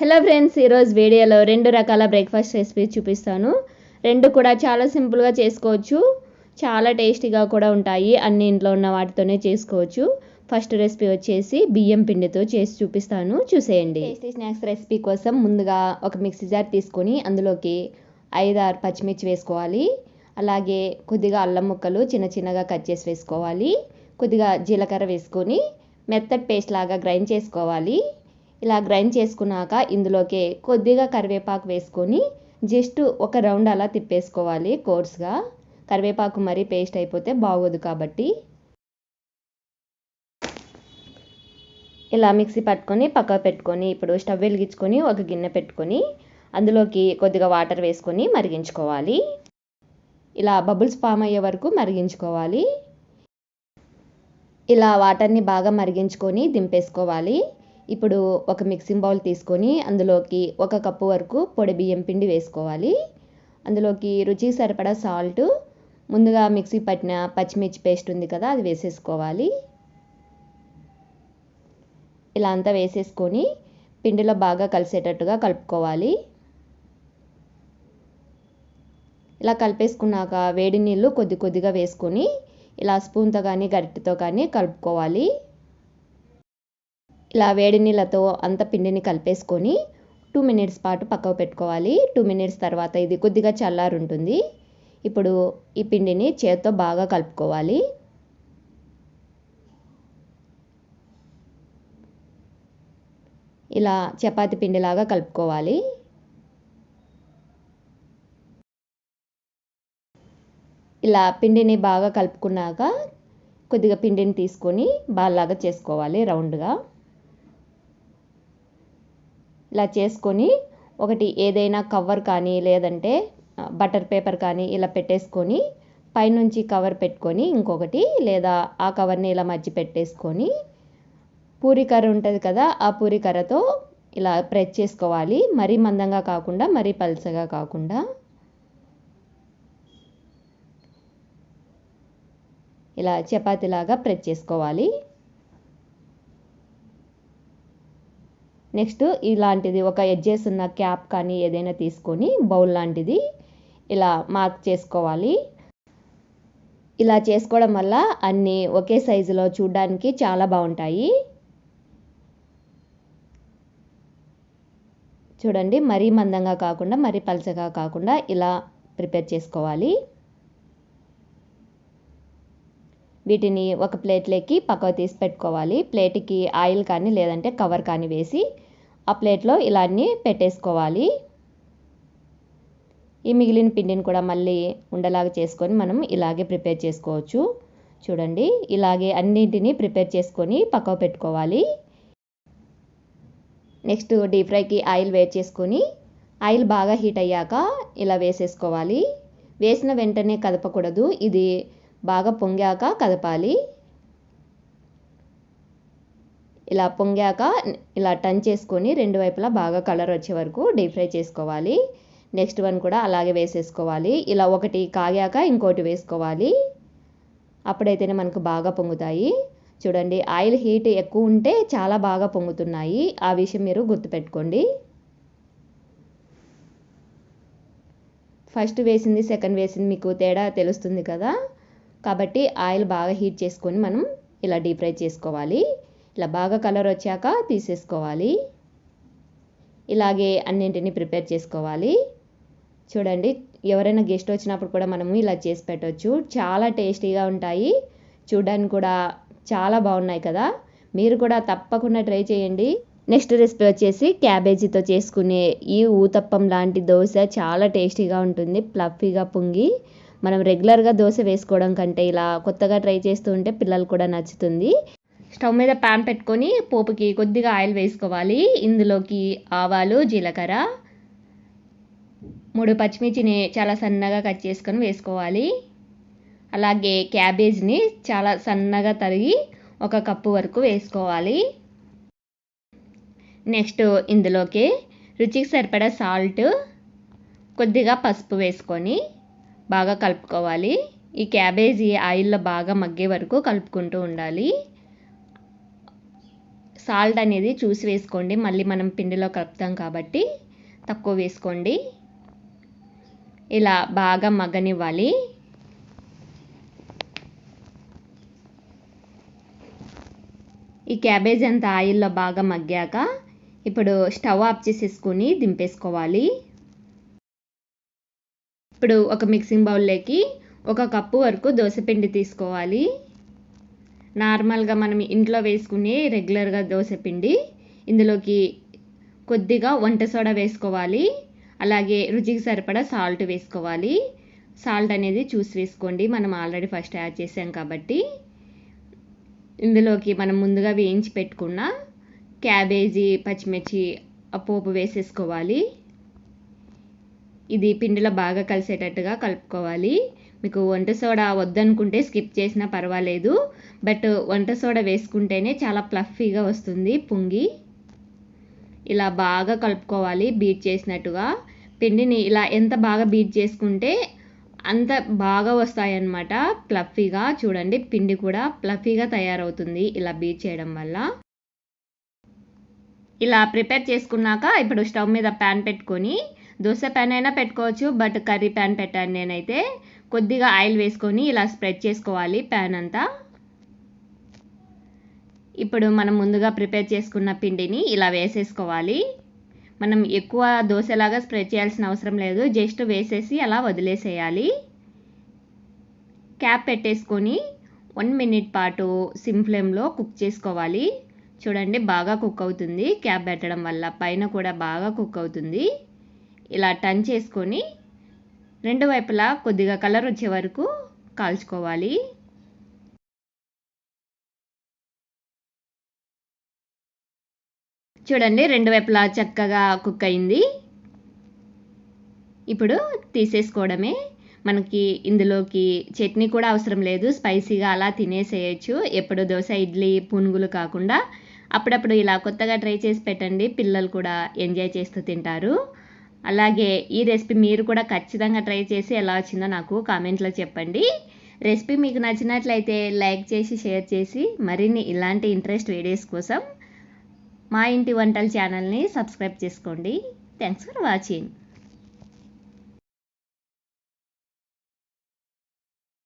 Hello friends ఈరోజు వీడియోలో రెండు రకాల బ్రేక్ఫాస్ట్ రెసిపీ చూపిస్తాను. రెండు కూడా చాలా సింపుల్గా చేసుకోవచ్చు. చాలా టేస్టీగా కూడా ఉంటాయి. అన్ని ఇంట్లో ఉన్న వాటితోనే చేసుకోవచ్చు. ఫస్ట్ రెసిపీ వచ్చేసి బియ్యం పిండితో చేసి చూపిస్తాను. చూసేయండి. టేస్టీ స్నాక్స్ రెసిపీ కోసం ముందుగా ఒక మిక్సీ జార్ తీసుకొని అందులోకి ఐదారు పచ్చిమిర్చి వేసుకోవాలి. అలాగే కొద్దిగా అల్లం ముక్కలు చిన్న చిన్నగా కట్ చేసి వేసుకోవాలి. కొద్దిగా జీలకర్ర వేసుకొని మెత్తటి పేస్ట్ లాగా గ్రైండ్ చేసుకోవాలి. ఇలా గ్రైండ్ చేసుకున్నాక ఇందులోకి కొద్దిగా కరివేపాకు వేసుకొని జస్ట్ ఒక రౌండ్ అలా తిప్పేసుకోవాలి కోర్స్గా కరివేపాకు మరీ పేస్ట్ అయిపోతే బాగోదు కాబట్టి. ఇలా మిక్సీ పట్టుకొని పక్కకు పెట్టుకొని ఇప్పుడు స్టవ్ వెలిగించుకొని ఒక గిన్నె పెట్టుకొని అందులోకి కొద్దిగా వాటర్ వేసుకొని మరిగించుకోవాలి. ఇలా బబుల్స్ ఫామ్ అయ్యే వరకు మరిగించుకోవాలి. ఇలా వాటర్ని బాగా మరిగించుకొని దింపేసుకోవాలి. ఇప్పుడు ఒక మిక్సింగ్ బౌల్ తీసుకొని అందులోకి ఒక కప్పు వరకు పొడి బియ్యం పిండి వేసుకోవాలి. అందులోకి రుచి సరిపడా సాల్ట్ ముందుగా మిక్సీ పట్టిన పచ్చిమిర్చి పేస్ట్ ఉంది కదా అది వేసేసుకోవాలి. ఇలా అంతా వేసేసుకొని పిండిలో బాగా కలిసేటట్టుగా కలుపుకోవాలి. ఇలా కలిపేసుకున్నాక వేడి నీళ్ళు కొద్ది కొద్దిగా వేసుకొని ఇలా స్పూన్తో కానీ గరిటెతో కానీ కలుపుకోవాలి. ఇలా వేడి నీళ్ళతో అంత పిండిని కలిపేసుకొని టూ మినిట్స్ పాటు పక్కకు పెట్టుకోవాలి. టూ మినిట్స్ తర్వాత ఇది కొద్దిగా చల్లారు ఉంటుంది ఇప్పుడు ఈ పిండిని చేత్తో బాగా కలుపుకోవాలి. ఇలా చపాతి పిండిలాగా కలుపుకోవాలి. ఇలా పిండిని బాగా కలుపుకున్నాక కొద్దిగా పిండిని తీసుకొని బాల్లాగా చేసుకోవాలి రౌండ్గా. ఇలా చేసుకొని ఒకటి ఏదైనా కవర్ కానీ లేదంటే బటర్ పేపర్ కానీ ఇలా పెట్టేసుకొని పైనుంచి కవర్ పెట్టుకొని ఇంకొకటి లేదా ఆ కవర్ని ఇలా మధ్య పెట్టేసుకొని పూరి కర్ర ఉంటుంది కదా ఆ పూరి కర్రతో ఇలా ప్రెస్ చేసుకోవాలి. మరీ మందంగా కాకుండా మరీ పల్చగా కాకుండా. ఇలా చపాతీలాగా ప్రెస్ చేసుకోవాలి. నెక్స్ట్ ఇలాంటిది ఒక ఎడ్జెస్ ఉన్న క్యాప్ కానీ ఏదైనా తీసుకొని బౌల్ లాంటిది ఇలా మార్క్ చేసుకోవాలి. ఇలా చేసుకోవడం వల్ల అన్నీ ఒకే సైజులో చూడడానికి చాలా బాగుంటాయి. చూడండి మరీ మందంగా కాకుండా మరీ పలచగా కాకుండా ఇలా ప్రిపేర్ చేసుకోవాలి. వీటిని ఒక ప్లేట్లోకి పక్కకు తీసి పెట్టుకోవాలి. ప్లేట్కి ఆయిల్ కానీ లేదంటే కవర్ కానీ వేసి ఆ ప్లేట్లో ఇలా అన్నీ పెట్టేసుకోవాలి. ఈ మిగిలిన పిండిని కూడా మళ్ళీ ఉండలాగా చేసుకొని మనం ఇలాగే ప్రిపేర్ చేసుకోవచ్చు. చూడండి ఇలాగే అన్నింటినీ ప్రిపేర్ చేసుకొని పక్కకు పెట్టుకోవాలి. నెక్స్ట్ డీప్ ఫ్రైకి ఆయిల్ వేట్ చేసుకొని ఆయిల్ బాగా హీట్ అయ్యాక ఇలా వేసేసుకోవాలి. వేసిన వెంటనే కదపకూడదు ఇది బాగా పొంగాక కదపాలి. ఇలా పొంగాక ఇలా టర్న్ చేసుకొని రెండు వైపులా బాగా కలర్ వచ్చే వరకు డీప్ ఫ్రై చేసుకోవాలి. నెక్స్ట్ వన్ కూడా అలాగే వేసేసుకోవాలి. ఇలా ఒకటి కాగాక ఇంకోటి వేసుకోవాలి. అప్పుడైతేనే మనకు బాగా పొంగుతాయి. చూడండి ఆయిల్ హీట్ ఎక్కువ ఉంటే చాలా బాగా పొంగుతున్నాయి. ఆ విషయం మీరు గుర్తుపెట్టుకోండి. ఫస్ట్ వేసింది సెకండ్ వేసింది మీకు తేడా తెలుస్తుంది కదా. కాబట్టి ఆయిల్ బాగా హీట్ చేసుకొని మనం ఇలా డీప్ ఫ్రై చేసుకోవాలి. ఇలా బాగా కలర్ వచ్చాక తీసేసుకోవాలి. ఇలాగే అన్నింటినీ ప్రిపేర్ చేసుకోవాలి. చూడండి ఎవరైనా గెస్ట్ వచ్చినప్పుడు కూడా మనము ఇలా చేసి పెట్టవచ్చు చాలా టేస్టీగా ఉంటాయి. చూడడానికి కూడా చాలా బాగున్నాయి కదా. మీరు కూడా తప్పకుండా ట్రై చేయండి. నెక్స్ట్ రెసిపీ వచ్చేసి క్యాబేజీతో చేసుకునే ఈ ఊతప్పం లాంటి దోశ చాలా టేస్టీగా ఉంటుంది. ప్లఫీగా పొంగి. మనం రెగ్యులర్గా దోశ వేసుకోవడం కంటే ఇలా కొత్తగా ట్రై చేస్తూ ఉంటే పిల్లలు కూడా నచ్చుతుంది. స్టవ్ మీద ప్యాన్ పెట్టుకొని పోపుకి కొద్దిగా ఆయిల్ వేసుకోవాలి. ఇందులోకి ఆవాలు జీలకర్ర మూడు పచ్చిమిర్చిని చాలా సన్నగా కట్ చేసుకొని వేసుకోవాలి. అలాగే క్యాబేజ్ని చాలా సన్నగా తరిగి ఒక కప్పు వరకు వేసుకోవాలి. నెక్స్ట్ ఇందులోకి రుచికి సరిపడా సాల్ట్ కొద్దిగా పసుపు వేసుకొని బాగా కలుపుకోవాలి. ఈ క్యాబేజీ ఆయిల్లో బాగా మగ్గే వరకు కలుపుకుంటూ ఉండాలి. సాల్ట్ అనేది చూసి వేసుకోండి. మళ్ళీ మనం పిండిలో కలుపుతాం కాబట్టి తక్కువ వేసుకోండి. ఇలా బాగా మగ్గనివ్వాలి. ఈ క్యాబేజ్ అంతా ఆయిల్లో బాగా మగ్గాక ఇప్పుడు స్టవ్ ఆఫ్ చేసేసుకొని దింపేసుకోవాలి. ఇప్పుడు ఒక మిక్సింగ్ బౌల్లోకి ఒక కప్పు వరకు దోశపిండి తీసుకోవాలి. నార్మల్గా మనం ఇంట్లో వేసుకునే రెగ్యులర్గా దోశ పిండి ఇందులోకి కొద్దిగా వంట సోడా వేసుకోవాలి అలాగే రుచికి సరిపడా సాల్ట్ వేసుకోవాలి. సాల్ట్ అనేది చూసి వేసుకోండి మనం ఆల్రెడీ ఫస్ట్ యాడ్ చేసాం కాబట్టి. ఇందులోకి మనం ముందుగా వేయించి పెట్టుకున్న క్యాబేజీ పచ్చిమిర్చి ఆ పోపు వేసేసుకోవాలి. ఇది పిండిలో బాగా కలిసేటట్టుగా కలుపుకోవాలి. మీకు వంట సోడా వద్దనుకుంటే స్కిప్ చేసినా పర్వాలేదు. బట్ వంట సోడా వేసుకుంటేనే చాలా ప్లఫీగా వస్తుంది పొంగి. ఇలా బాగా కలుపుకోవాలి బీట్ చేసినట్టుగా. పిండిని ఇలా ఎంత బాగా బీట్ చేసుకుంటే అంత బాగా వస్తాయన్నమాట ప్లఫీగా. చూడండి పిండి కూడా ప్లఫీగా తయారవుతుంది ఇలా బీట్ చేయడం వల్ల. ఇలా ప్రిపేర్ చేసుకున్నాక ఇప్పుడు స్టవ్ మీద ప్యాన్ పెట్టుకొని దోశ ప్యాన్ అయినా పెట్టుకోవచ్చు బట్ కర్రీ ప్యాన్ పెట్టాను నేనైతే. కొద్దిగా ఆయిల్ వేసుకొని ఇలా స్ప్రెడ్ చేసుకోవాలి ప్యాన్ అంతా. ఇప్పుడు మనం ముందుగా ప్రిపేర్ చేసుకున్న పిండిని ఇలా వేసేసుకోవాలి. మనం ఎక్కువ దోశలాగా స్ప్రెడ్ చేయాల్సిన అవసరం లేదు జస్ట్ వేసేసి అలా వదిలేసేయాలి. క్యాప్ పెట్టేసుకొని వన్ మినిట్ పాటు సిమ్ ఫ్లేమ్లో కుక్ చేసుకోవాలి. చూడండి బాగా కుక్ అవుతుంది క్యాప్ పెట్టడం వల్ల పైన కూడా బాగా కుక్ అవుతుంది. ఇలా టర్న్ చేసుకొని రెండు వైపులా కొద్దిగా కలర్ వచ్చే వరకు కాల్చుకోవాలి. చూడండి రెండు వైపులా చక్కగా కుక్ అయింది. ఇప్పుడు తీసేసుకోవడమే. మనకి ఇందులోకి చట్నీ కూడా అవసరం లేదు. స్పైసీగా అలా తినేసేయచ్చు. ఎప్పుడు దోశ ఇడ్లీ పునుగులు కాకుండా అప్పుడప్పుడు ఇలా కొత్తగా ట్రై చేసి పెట్టండి. పిల్లలు కూడా ఎంజాయ్ చేస్తూ తింటారు. అలాగే ఈ రెసిపీ మీరు కూడా ఖచ్చితంగా ట్రై చేసి ఎలా వచ్చిందో నాకు కామెంట్లో చెప్పండి. రెసిపీ మీకు నచ్చినట్లయితే లైక్ చేసి షేర్ చేసి మరిన్ని ఇలాంటి ఇంట్రెస్ట్ వీడియోస్ కోసం మా ఇంటి వంటల ఛానల్ని సబ్స్క్రైబ్ చేసుకోండి. Thanks for watching